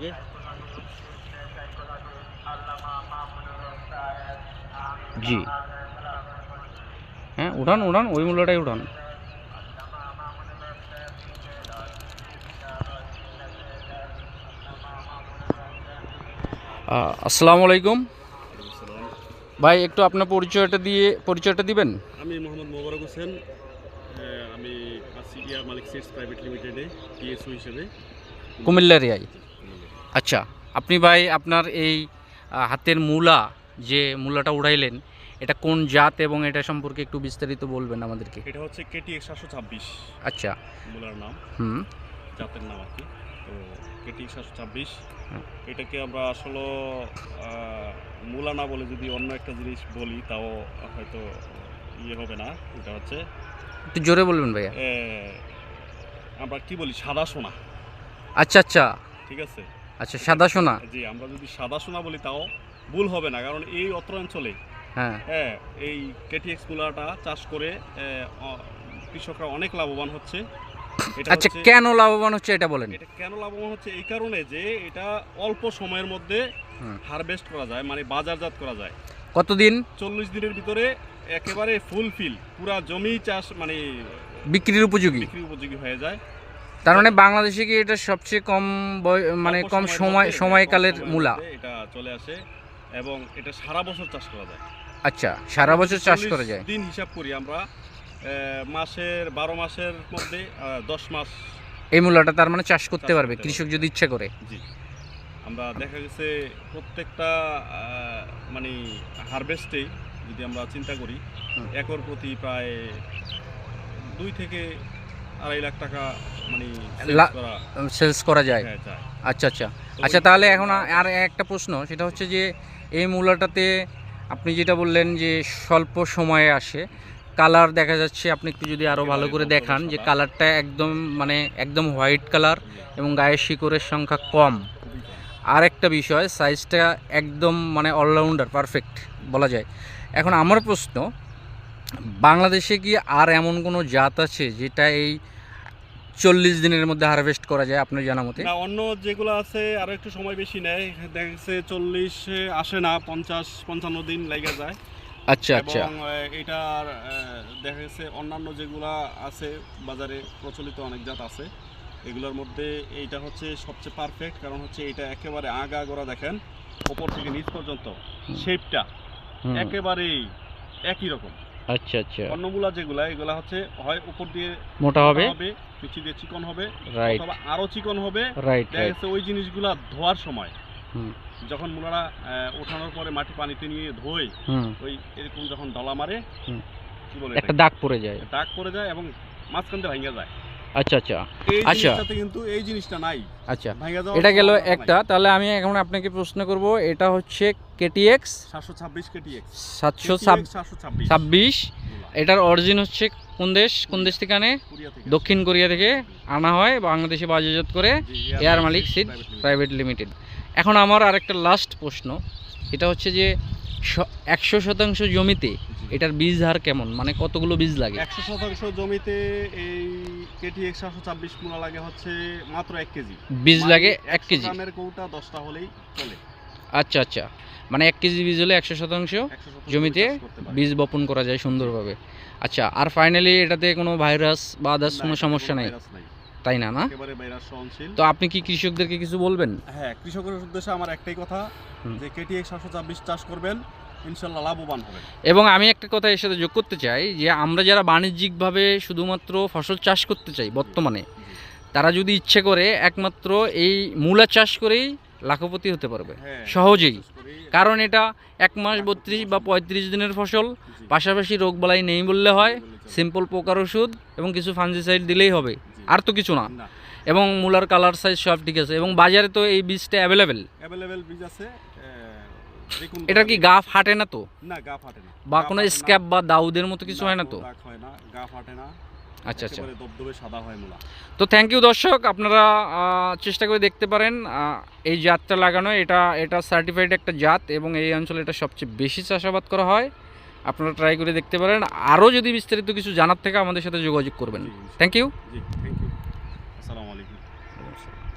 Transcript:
যে জি হ্যাঁ উড়ান উড়ান ওই মূল্যটাই আহ, আসসালামু আলাইকুম ভাই একটু আপনার পরিচয়টা দিয়ে পরিচয়টা দিবেন আমি মোহাম্মদ মোবারক হোসেন আমি ইয়ার মালিক সিটস প্রাইভেট লিমিটেডে টিএসও হিসেবে। কুমিল্লা রিয়াই আচ্ছা আপনি ভাই আপনার এই হাতের মূলা যে মূলাটা উড়াইলেন এটা কোন জাত এবং এটা সম্পর্কে একটু বিস্তারিত বলবেন আমাদেরকে? এটা হচ্ছে কেটি একশো ছাব্বিশ। আচ্ছা। মূলার নাম। হুম। জাতের নাম আর কি। তো কেটি একশো ছাব্বিশ। এটাকে আমরা আসলে মূলা না বলে যদি অন্য একটা জিনিস বলি তাও হয়তো ইয়ে হবে না। এটা হচ্ছে একটু জোরে বলবেন ভাইয়া। আমরা কি বলি? সাদা সোনা। আচ্ছা আচ্ছা। ঠিক আছে? আচ্ছা সাদা সোনা? জি আমরা যদি সাদা সোনা বলি তাও ভুল হবে না কারণ এই অত্র অঞ্চলে হ্যাঁ। হ্যাঁ এই কেটিএক্স মূলাটা চাষ করে কৃষকরা অনেক লাভবান হচ্ছে। আচ্ছা কেন লাভবান হচ্ছে এটা বলেন? এটা কেন লাভবান হচ্ছে? এই কারণে যে এটা অল্প সময়ের মধ্যে হারভেস্ট করা যায় মানে বাজারজাত করা যায়। কতদিন? চল্লিশ দিনের ভিতরে একেবারে ফুলফিল পুরা জমি চাষ মানে বিক্রির উপযোগী? বিক্রি উপযোগী হয়ে যায়। তার মানে বাংলাদেশে কি এটা সবচেয়ে কম মানে কম সময় সময়কালের মূলা? এটা চলে আসে এবং এটা সারা বছর চাষ করা যায়। আচ্ছা সারা বছর চাষ করা যায়? দিন হিসাব করি আমরা মাসের বারো মাসের মধ্যে দশ মাস এই মূলাটা তার মানে চাষ করতে পারবে কৃষক যদি ইচ্ছা করে। জি। আমরা দেখা গেছে প্রত্যেকটা মানে হারভেস্টে যদি আমরা চিন্তা করি একর প্রতি প্রায় দুই থেকে আড়াই লাখ টাকা মানে সেলস করা। হ্যাঁ, যায়। আচ্ছা আচ্ছা। আচ্ছা তাহলে এখন আর একটা প্রশ্ন সেটা হচ্ছে যে এই মূলাটাতে আপনি যেটা বললেন যে স্বল্প সময়ে আসে কালার দেখা যাচ্ছে আপনি একটু যদি আরও ভালো করে দেখান যে কালারটা একদম মানে একদম হোয়াইট কালার এবং গায়ের শিকড়ের সংখ্যা কম। আর একটা বিষয় সাইজটা একদম মানে অলরাউন্ডার পারফেক্ট বলা যায়। এখন আমার প্রশ্ন বাংলাদেশে কি আর এমন কোনো জাত আছে যেটা এই চল্লিশ দিনের মধ্যে হারভেস্ট করা যায়? আপনার জানা মতে অন্য যেগুলো আছে আরও একটু সময় বেশি নেয়। দেখা গেছে চল্লিশ আসে না পঞ্চাশ পঞ্চান্ন দিন লেগে যায়। আচ্ছা আচ্ছা। এটার দেখা গেছে অন্যান্য যেগুলা আছে বাজারে প্রচলিত অনেক জাত আছে। এগুলোর মধ্যে এইটা হচ্ছে সবচেয়ে পারফেক্ট কারণ হচ্ছে এটা একেবারে আগা গোড়া দেখেন ওপর থেকে নিচ পর্যন্ত শেপটা একেবারেই একই রকম। আচ্ছা আচ্ছা। কর্ণমূলা যেগুলা এগুলা হচ্ছে হয় উপর দিয়ে মোটা হবে? হবে পিছু দিয়ে চিকন হবে রাইট অথবা আরও চিকন হবে। রাইট দেখা রাইট ওই জিনিসগুলা ধোয়ার সময়। হুম। যখন মূলারা ওঠানোর পরে মাটি পানিতে নিয়ে ধোয় হুম। ওই এরকম যখন ডলা মারে হুম। কি বলে একটা দাগ পড়ে যায়। দাগ পড়ে যায় এবং মাঝখান দিয়ে ভেঙে যায়। আচ্ছা আচ্ছা। আচ্ছা। কিন্তু এই জিনিসটা নাই। আচ্ছা। এটা গেল একটা। তাহলে আমি এখন আপনাকে প্রশ্ন করব এটা হচ্ছে কেটিএক্স? সাতশো ছাব্বিশ কেটি সাতশো ছাব্বিশ। এটার অরিজিন হচ্ছে কোন দেশ? কোন দেশ থেকে আনে? দক্ষিণ কোরিয়া থেকে আনা হয় বাংলাদেশে বাজারজাত করে Air Malik seed private limited এখন আমার আরেকটা লাস্ট প্রশ্ন। এটা হচ্ছে যে একশো শতাংশ জমিতে এটার বীজ হার কেমন? মানে কতগুলো বীজ লাগে? একশো শতাংশ জমিতে এই কেটি একশো ছাব্বিশ মূলা লাগে হচ্ছে মাত্র এক কেজি। বীজ লাগে মানে এক কেজি? গ্রামের কৌটা দশটা হলেই চলে। আচ্ছা আচ্ছা। মানে এক কেজি বীজ হলে একশো শতাংশ 100 শতাংশ জমিতে। বীজ বপন করা যায় সুন্দরভাবে। আচ্ছা আর ফাইনালি এটাতে কোনো ভাইরাস বা আদার্স কোনো সমস্যা নাই? তাই না না? একেবারে ভাইরাস সহনশীল। তো আপনি কি কৃষকদেরকে কিছু বলবেন? হ্যাঁ কৃষকের উদ্দেশ্যে আমার একটাই কথা যে কেটি একশো ছাব্বিশ চাষ করবেন ইনশাল্লাহ লাভবান হবেন এবং আমি একটা কথা এর সাথে যোগ করতে চাই যে আমরা যারা বাণিজ্যিকভাবে শুধুমাত্র ফসল চাষ করতে চাই বর্তমানে তারা যদি ইচ্ছে করে একমাত্র এই মূলা চাষ করেই লাখপতি হতে পারবে হ্যাঁ, সহজেই। কারণ এটা এক মাস বত্রিশ বা পঁয়ত্রিশ দিনের ফসল পাশাপাশি রোগবালাই নেই বললে হয় সিম্পল পোকার ওষুধ এবং কিছু ফাঞ্জিসাইড দিলেই হবে আর তো কিছু না। এবং মূলার কালার সাইজ সব ঠিক আছে এবং বাজারে তো এই বীজটা অ্যাভেলেবেল অ্যাভেলেবেল বীজ আছে এটা কি গা ফাটে না তো? না গা ফাটে না। বা কোনো স্ক্যাপ বা দাউদের মতো কিছু হয় না তো? হয় না গা ফাটে না। আচ্ছা আচ্ছা। দবদবে সাদা হয় মূলা। তো থ্যাংক ইউ দর্শক আপনারা চেষ্টা করে দেখতে পারেন এই জাতটা লাগানো। এটা এটা সার্টিফাইড একটা জাত এবং এই অঞ্চলে এটা সবচেয়ে বেশি চাষাবাদ করা হয়। আপনারা ট্রাই করে দেখতে পারেন। আরও যদি বিস্তারিত কিছু জানার থেকে আমাদের সাথে যোগাযোগ করবেন। থ্যাংক ইউ জি থ্যাংক ইউ আসসালামু আলাইকুম।